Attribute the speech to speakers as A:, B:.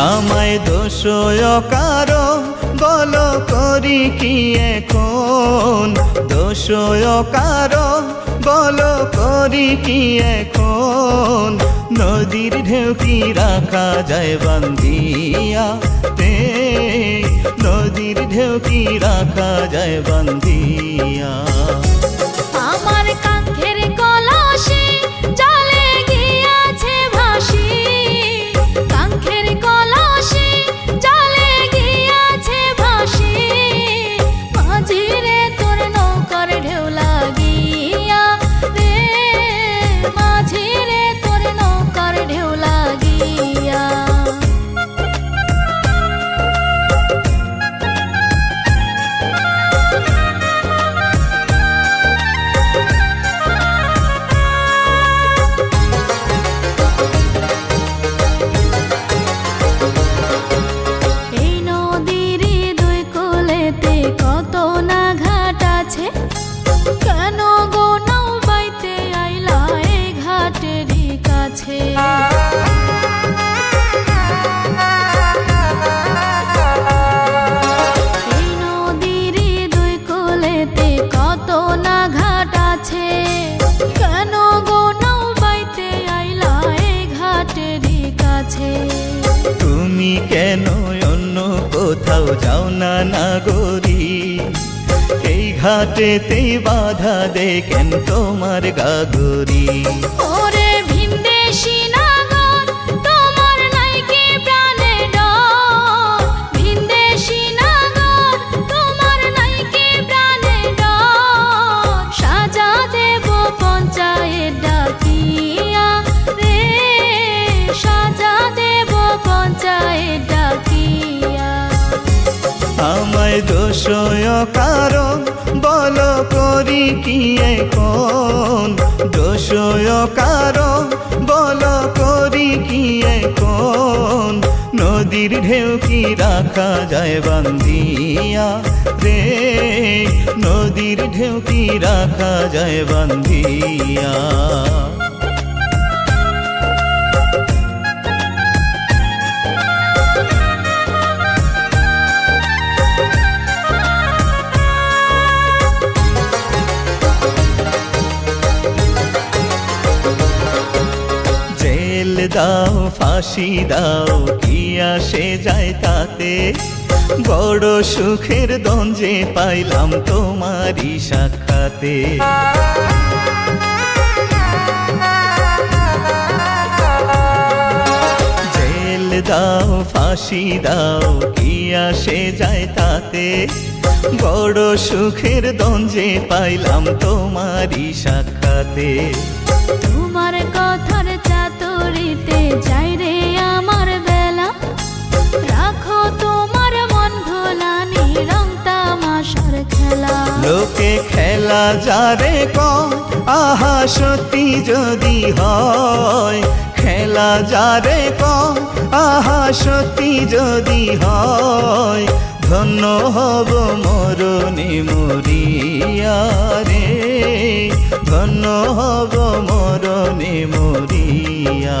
A: আমায় দোষয় কারও বল করি কি এখন? দোষয় কারও বল করি কি এখন? নদীর ঢেউ কি রাখা যায় বান্ধিয়া তে? নদীর ঢেউ কি রাখা যায় বান্ধিয়া যাও না নাগরি। এই ঘাটেতেই বাধা
B: দে কেন তোমার গাগরি।
A: আমায় দোষয় কারণ, বল করি কি এখন? দোষয় কারণ, বল করি কি এখন? নদীর ঢেউ কি রাখা যায় বান্ধিয়া রে? নদীর ঢেউ কি রাখা যায় বান্ধিয়া? জেল দাও, ফাঁসি দাও, কি আসে যায় তাতে? বড় সুখের দঞ্জে পাইলাম তোমারই সাক্ষাতে। দাও, ফাঁসি দাও, কি আসে যায় তাতে? বড় সুখের দঞ্জে পাইলাম তোমারই সাক্ষাতে।
B: তোমার কথার চাতুরিতে যাই রে আমার বেলা। রাখো তোমার মন ভোলানি রং তামাশার খেলা।
A: লোকে খেলা যারে কয়, আহা সত্যি যদি হয়। খেলা যারে কয়, আহা সত্যি যদি হয়। ধন্য হব মরণে মরিয়া রে। ধন্য হব মরণে মরিয়া।